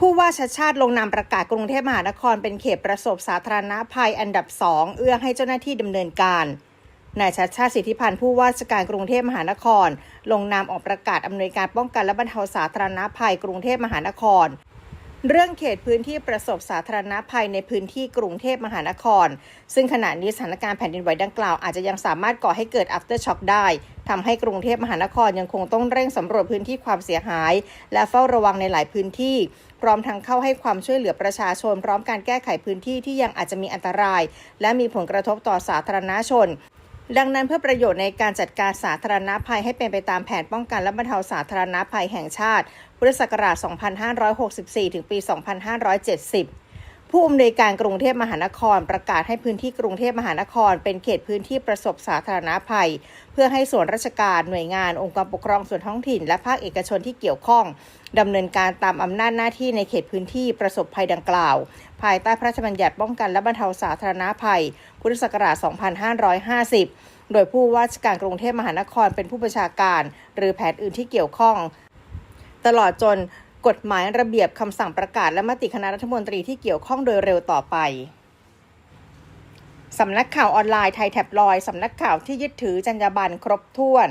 ผู้ว่าชัดชาติลงนามประกาศกรุงเทพมหานครเป็นเขตประสบสาธารณภัยอันดับ2เอื้อให้เจ้าหน้าที่ดำเนินการนายชัดชาติสิทธิพันธ์ผู้ว่าราชการกรุงเทพมหานคร ลงนามออกประกาศอำนวยการป้องกันและบรรเทาสาธารณภัยกรุงเทพมหานคร เรื่องเขตพื้นที่ประสบสาธารณภัยในพื้นที่กรุงเทพมหานคร ซึ่งขณะนี้สถานการณ์แผ่นดินไหวดังกล่าวอาจจะยังสามารถก่อให้เกิด after shock ได้ ทำให้กรุงเทพมหานครยังคงต้องเร่งสำรวจพื้นที่ความเสียหาย และเฝ้าระวังในหลายพื้นที่ พร้อมทั้งเข้าให้ความช่วยเหลือประชาชน พร้อมการแก้ไขพื้นที่ที่ยังอาจจะมีอันตราย และมีผลกระทบต่อสาธารณชนดังนั้นเพื่อประโยชน์ในการจัดการสาธารณภัยให้เป็นไปตามแผนป้องกันและบรรเทาสาธารณภัยแห่งชาติ พุทธศักราช 2564 ถึงปี 2570 ผู้อำนวยการกรุงเทพมหานครประกาศให้พื้นที่กรุงเทพมหานคร เป็นเขตพื้นที่ประสบสาธารณภัย เพื่อให้ส่วนราชการหน่วยงานองค์กรปกครองส่วนท้องถิ่น และภาคเอกชนที่เกี่ยวข้องดำเนินการตามอำนาจหน้าที่ในเขตพื้นที่ประสบภัยดังกล่าว ภายใต้พระราชบัญญัติป้องกันและบรรเทาสาธารณภัย พุทธศักราช 2550 โดยผู้ว่าราชการกรุงเทพมหานครเป็นผู้บัญชาการ หรือแผนอื่นที่เกี่ยวข้อง ตลอดจน กฎหมายระเบียบคำสั่งประกาศและมติคณะรัฐมนตรีที่เกี่ยวข้องโดยเร็วต่อไปสำนักข่าวออนไลน์ไทยแท็บลอยด์สำนักข่าวที่ยึดถือจรรยาบรรณครบถ้วน